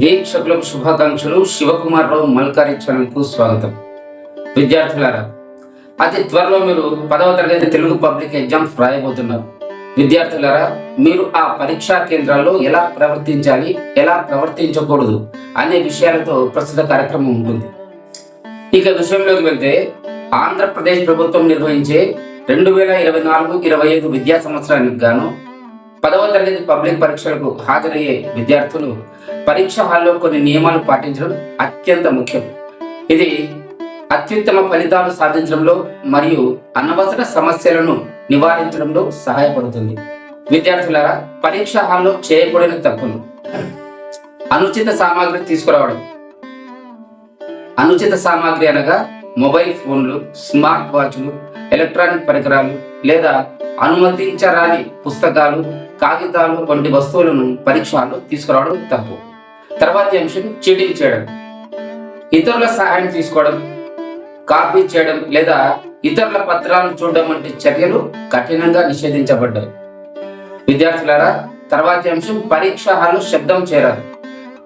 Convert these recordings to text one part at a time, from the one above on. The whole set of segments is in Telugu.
వీక్షకులకు శుభాకాంక్షలు. శివకుమార్ రావు మల్కారి ఛానల్కు స్వాగతం. విద్యార్థులారా అతి త్వరలో మీరు పదవ తరగతి తెలుగు పబ్లిక్ ఎగ్జామ్స్ రాయబోతున్నారు. విద్యార్థులారా మీరు ఆ పరీక్షా కేంద్రాల్లో ఎలా ప్రవర్తించాలి ఎలా ప్రవర్తించకూడదు అనే విషయాలతో ప్రస్తుత కార్యక్రమం ఉంటుంది. ఇక విషయంలోకి వెళ్తే ఆంధ్రప్రదేశ్ ప్రభుత్వం నిర్వహించే రెండు వేల ఇరవై నాలుగు ఇరవై ఐదు విద్యా సంవత్సరానికి గాను పదవ తరగతి పబ్లిక్ పరీక్షలకు హాజరయ్యే విద్యార్థులు పరీక్ష హాల్లో కొన్ని నియమాలు పాటించడం అత్యంత ముఖ్యం. ఇది అత్యుత్తమ ఫలితాలు సాధించడంలో మరియు అనవసర సమస్యలను నివారించడంలో సహాయపడుతుంది. విద్యార్థులారా పరీక్ష హాల్లో చేయకూడని తప్పులు. అనుచిత సామాగ్రి తీసుకురావడం. అనుచిత సామాగ్రి అనగా మొబైల్ ఫోన్లు స్మార్ట్ వాచ్లు ఎలక్ట్రానిక్ పరికరాలు లేదా అనుమతించరాని పుస్తకాలు కాగితాలు వంటి వస్తువులను పరీక్షలో తీసుకురావడం తప్పు. తర్వాతి అంశం చీటింగ్ చేయడం ఇతరుల సహాయం తీసుకోవడం కాపీ చేయడం లేదా ఇతరుల పత్రాలను చూడడం వంటి చర్యలు కఠినంగా నిషేధించబడ్డాయి. విద్యార్థులారా తర్వాతి అంశం పరీక్ష హాలు శబ్దం చేరాలి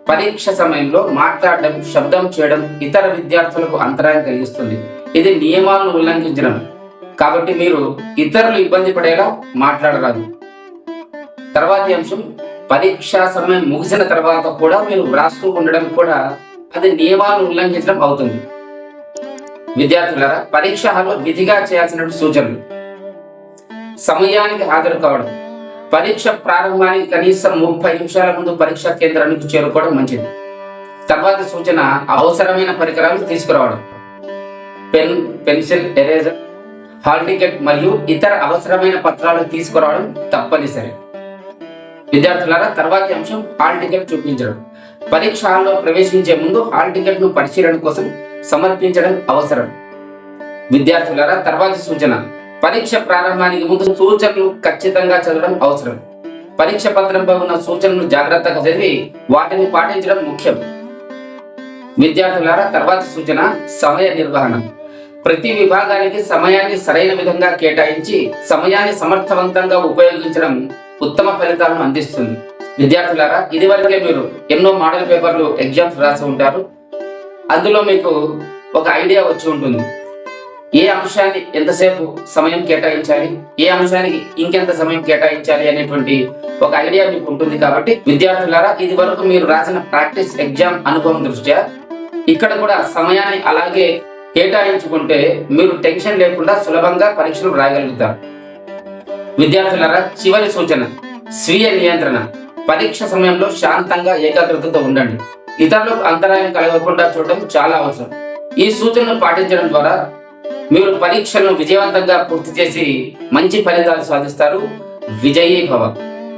పరీక్ష సమయంలో మాట్లాడడం శబ్దం చేయడం ఇతర విద్యార్థులకు అంతరాయం కలిగిస్తుంది. ఇది నియమాలను ఉల్లంఘించడం. కాబట్టి మీరు ఇతరులు ఇబ్బంది పడేలా మాట్లాడరాదు. తర్వాతి అంశం పరీక్షా సమయం ముగిసిన తర్వాత కూడా మీరు వ్రాస్తూ ఉండడం కూడా అది నియమాలను ఉల్లంఘించడం అవుతుంది. విద్యార్థులారా పరీక్ష హాల్లో విధిగా చేయాల్సిన సూచనలు. సమయానికి హాజరు కావడం. పరీక్ష ప్రారంభానికి కనీసం ముప్పై నిమిషాల ముందు పరీక్షా కేంద్రానికి చేరుకోవడం మంచిది. తర్వాత సూచన అవసరమైన పరికరాలు తీసుకురావడం. Pen pencil eraser hall ticket మరియు ఇతర అవసరమైన పత్రాలు తీసుకురావడం తప్పనిసరి. విద్యార్థులారా తర్వాతి అంశం హాల్ టికెట్ చూపించడం. పరీక్ష హాల్లో ప్రవేశించే ముందు హాల్ టికెట్ను పరిశీలన కోసం సమర్పించడం అవసరం. విద్యార్థులారా తర్వాతి సూచన. పరీక్ష ప్రారంభానికి ముందు సూచనలు ఖచ్చితంగా చదవడం అవసరం. పరీక్ష పత్రంపై ఉన్న సూచనలు జాగ్రత్తగా చదివి వాటిని పాటించడం ముఖ్యం. విద్యార్థులారా తర్వాతి సూచన సమయ నిర్వహణ. ప్రతి విభాగానికి సమయాన్ని సరైన విధంగా కేటాయించి సమయాన్ని సమర్థవంతంగా ఉపయోగించడం ఉత్తమ ఫలితాలను అందిస్తుంది. విద్యార్థులారా ఇదివరకే మీరు ఎన్నో మోడల్ పేపర్లు ఎగ్జామ్స్ రాసి ఉంటారు. అందులో మీకు ఒక ఐడియా వచ్చి ఉంటుంది. ఏ అంశాన్ని ఎంతసేపు సమయం కేటాయించాలి? ఏ అంశానికి ఇంకెంత సమయం కేటాయించాలి అనేటువంటి ఒక ఐడియా మీకు ఉంటుంది కాబట్టి విద్యార్థులారా ఇది వరకు మీరు రాసిన ప్రాక్టీస్ ఎగ్జామ్ అనుభవం దృష్ట్యా ఇక్కడ కూడా సమయాన్ని అలాగే కేటాయించుకుంటే మీరు టెన్షన్ లేకుండా సులభంగా పరీక్షలు రాయగలుగుతారు. విద్యార్థులరా చివరి సూచన స్వీయ నియంత్రణ. పరీక్ష సమయంలో శాంతంగా ఏకాగ్రతతో ఉండండి. ఇతరులకు అంతరాయం కలగకుండా చూడడం చాలా అవసరం. ఈ సూచనను పాటించడం ద్వారా మీరు పరీక్షలను విజయవంతంగా పూర్తి చేసి మంచి ఫలితాలు సాధిస్తారు. విజయీ భవ.